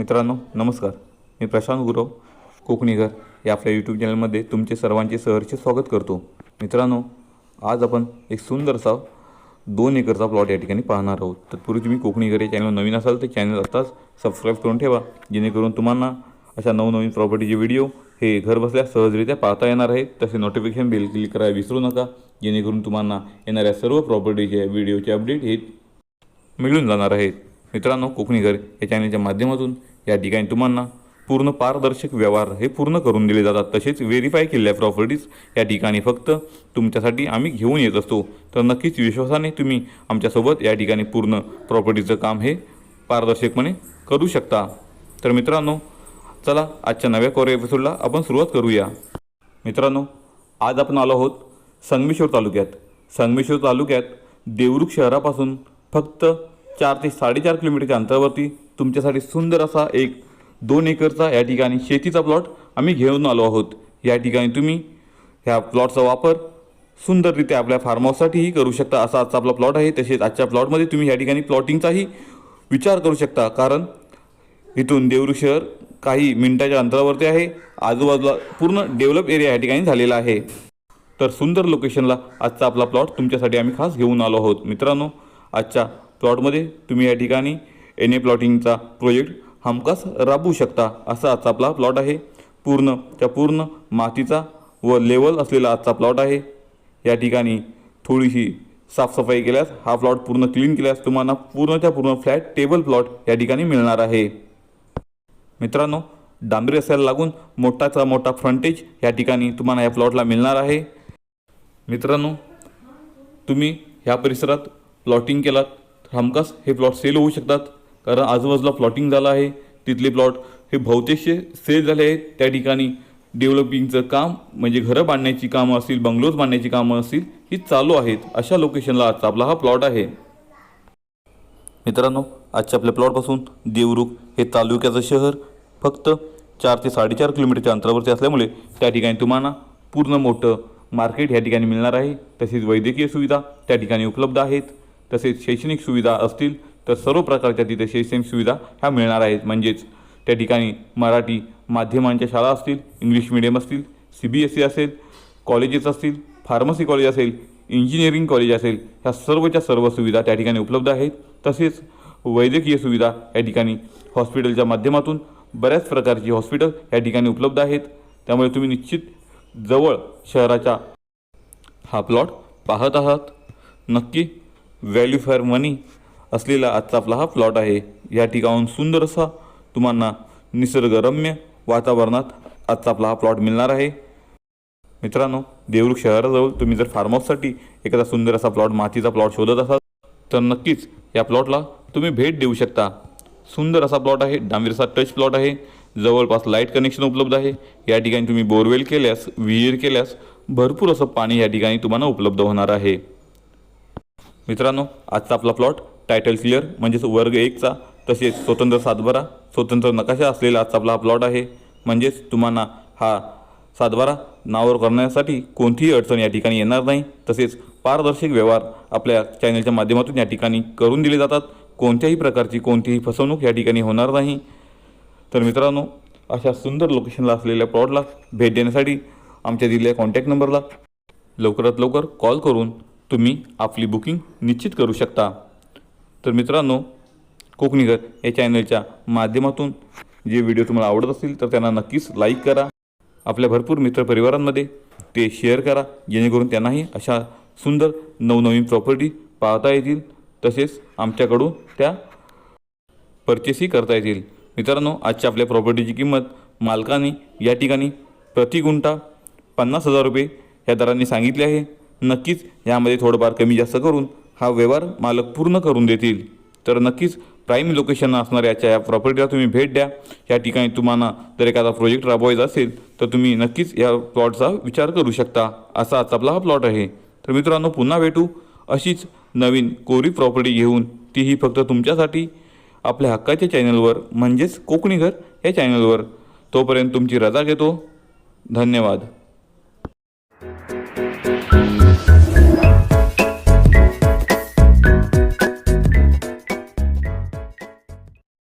मित्रांनो नमस्कार. मी प्रशांत गुरव कोकणीघर. या आपल्या यूट्यूब चॅनलमध्ये तुमचे सर्वांचे सहर्ष स्वागत करतो. मित्रांनो आज आपण एक सुंदरसा दोन एकरचा प्लॉट या ठिकाणी पाहणार आहोत. तत्पूर्वी तुम्ही कोकणीघर या चॅनल नवीन असाल तर चॅनल आत्ताच सबस्क्राईब करून ठेवा जेणेकरून तुम्हाला अशा नवनवीन प्रॉपर्टीचे व्हिडिओ हे घरबसल्या सहजरित्या पाहता येणार आहेत. तसे नोटिफिकेशन बिल क्लिक करायला विसरू नका जेणेकरून तुम्हाला येणाऱ्या सर्व प्रॉपर्टीचे व्हिडिओचे अपडेट हे मिळून जाणार आहेत. मित्रांनो कोकणीघर या चॅनलच्या माध्यमातून या ठिकाणी तुम्हाला पूर्ण पारदर्शक व्यवहार हे पूर्ण करून दिले जातात. तसेच व्हेरीफाय केलेल्या प्रॉपर्टीज या ठिकाणी फक्त तुमच्यासाठी आम्ही घेऊन येत असतो. तर नक्कीच विश्वासाने तुम्ही आमच्यासोबत या ठिकाणी पूर्ण प्रॉपर्टीचं काम हे पारदर्शकपणे करू शकता. तर मित्रांनो चला आजच्या नव्या कोर एपिसोडला आपण सुरुवात करूया. मित्रांनो आज आपण आलो आहोत संगमेश्वर तालुक्यात. संगमेश्वर तालुक्यात देवरुख शहरापासून फक्त चार ते साडेचार किलोमीटरच्या अंतरावरती तुमच्यासाठी सुंदर असा एक दोन एकरचा या ठिकाणी शेतीचा प्लॉट आम्ही घेऊन आलो आहोत. या ठिकाणी तुम्ही ह्या प्लॉटचा वापर सुंदररित्या आपल्या फार्म हाऊससाठीही करू शकता. असा आजचा आपला प्लॉट आहे. तसेच आजच्या प्लॉटमध्ये तुम्ही या ठिकाणी प्लॉटिंगचाही विचार करू शकता. कारण इथून देवरू शहर काही मिनिटाच्या अंतरावरती आहे. आजूबाजूला पूर्ण डेव्हलप एरिया या ठिकाणी झालेला आहे. तर सुंदर लोकेशनला आजचा आपला प्लॉट तुमच्यासाठी आम्ही खास घेऊन आलो आहोत. मित्रांनो आजच्या प्लॉटमध्ये तुम्ही या ठिकाणी एन ए प्लॉटिंगचा प्रोजेक्ट हमखास राबवू शकता. असा आजचा आपला प्लॉट आहे. पूर्ण त्या पूर्ण मातीचा व लेवल असलेला आजचा प्लॉट आहे. या ठिकाणी थोडीशी साफसफाई केल्यास हा प्लॉट पूर्ण क्लीन केल्यास तुम्हाला पूर्णच्या पूर्ण फ्लॅट टेबल प्लॉट या ठिकाणी मिळणार आहे. मित्रांनो डांबरी असायला लागून मोठाचा मोठा फ्रंटेज या ठिकाणी तुम्हाला या प्लॉटला मिळणार आहे. मित्रांनो तुम्ही ह्या परिसरात प्लॉटिंग केलात. हमखास हे प्लॉट सेल होऊ शकतात. कारण आजूबाजूला प्लॉटिंग झालं आहे. तिथले प्लॉट हे बहुतेकशे सेल झाले आहेत त्या ठिकाणी. डेव्हलपिंगचं काम म्हणजे घरं बांधण्याची कामं असतील बंगलोज बांधण्याची कामं असतील ही चालू आहेत. अशा लोकेशनला आजचा आपला हा प्लॉट आहे. मित्रांनो आजच्या आपल्या प्लॉटपासून देवरुख हे तालुक्याचं शहर फक्त चार ते साडेचार किलोमीटरच्या अंतरावरती असल्यामुळे त्या ठिकाणी तुम्हाला पूर्ण मोठं मार्केट या ठिकाणी मिळणार आहे. तसेच वैद्यकीय सुविधा त्या ठिकाणी उपलब्ध आहेत. तसेच शैक्षणिक सुविधा असतील तर सर्व प्रकारच्या तिथे शैक्षणिक सुविधा ह्या मिळणार आहेत. म्हणजेच त्या ठिकाणी मराठी माध्यमांच्या शाळा असतील इंग्लिश मिडियम असतील सी बी एस सी असेल कॉलेजेस असतील फार्मसी कॉलेज असेल इंजिनिअरिंग कॉलेज असेल ह्या सर्वच्या सर्व सुविधा त्या ठिकाणी उपलब्ध आहेत. तसेच वैद्यकीय सुविधा या ठिकाणी हॉस्पिटलच्या माध्यमातून बऱ्याच प्रकारची हॉस्पिटल या ठिकाणी उपलब्ध आहेत. त्यामुळे तुम्ही निश्चित जवळ शहराच्या हा प्लॉट पाहत आहात. नक्की व्हॅल्यू फॉर मनी असलेला आजचा आपला हा प्लॉट आहे. या ठिकाणून सुंदर असा तुम्हाला निसर्गरम्य वातावरणात आजचा आपला हा प्लॉट मिळणार आहे. मित्रांनो देवरुख शहराजवळ तुम्ही जर फार्म हाऊससाठी एखादा सुंदर असा प्लॉट मातीचा प्लॉट शोधत असाल तर नक्कीच या प्लॉटला तुम्ही भेट देऊ शकता. सुंदर असा प्लॉट आहे डांबीरचा टच प्लॉट आहे. जवळपास लाइट कनेक्शन उपलब्ध आहे. या ठिकाणी तुम्ही बोरवेल केल्यास विहीर केल्यास भरपूर असं पाणी या ठिकाणी तुम्हाला उपलब्ध होणार आहे. मित्रांनो आजचा आपला प्लॉट टायटल क्लिअर म्हणजेच वर्ग एकचा तसेच स्वतंत्र सातबारा स्वतंत्र नकाशा असलेला आजचा आपला हा प्लॉट आहे. म्हणजेच तुम्हाला हा सातबारा नावावर करण्यासाठी कोणतीही अडचण या ठिकाणी येणार नाही. तसेच पारदर्शक व्यवहार आपल्या चॅनलच्या माध्यमातून या ठिकाणी करून दिले जातात. कोणत्याही प्रकारची कोणतीही फसवणूक या ठिकाणी होणार नाही. तर मित्रांनो अशा सुंदर लोकेशनला असलेल्या प्लॉटला भेट देण्यासाठी आमच्या दिलेल्या कॉन्टॅक्ट नंबरला लवकरात लवकर कॉल करून तुम्ही आपली बुकिंग निश्चित करू शकता. तर मित्रांनो कोकणीकर या चॅनलच्या माध्यमातून जे व्हिडिओ तुम्हाला आवडत असतील तर त्यांना नक्कीच लाईक करा. आपल्या भरपूर मित्रपरिवारांमध्ये ते शेअर करा जेणेकरून त्यांनाही अशा सुंदर नवनवीन प्रॉपर्टी पाहता येतील. तसेच आमच्याकडून त्या परचेसही करता येतील. मित्रांनो आजच्या आपल्या प्रॉपर्टीची किंमत मालकाने या ठिकाणी प्रति गुंठा पन्नास हजार रुपये या दराने सांगितले आहे. नक्कीच यामध्ये थोडंफार कमी जास्त करून हा व्यवहार मालक पूर्ण करून देतील. तर नक्कीच प्राईम लोकेशन असणाऱ्या याच्या या प्रॉपर्टीला तुम्ही भेट द्या. या ठिकाणी तुम्हाला जर एखादा प्रोजेक्ट राबवायचा असेल तर तुम्ही नक्कीच या प्लॉटचा विचार करू शकता. असा आज आपला हा प्लॉट आहे. तर मित्रांनो पुन्हा भेटू. अशीच नवीन कोरी प्रॉपर्टी घेऊन तीही फक्त तुमच्यासाठी आपल्या हक्काच्या चॅनलवर म्हणजेच कोकणी घर या चॅनलवर तोपर्यंत तुमची रजा घेतो. धन्यवाद.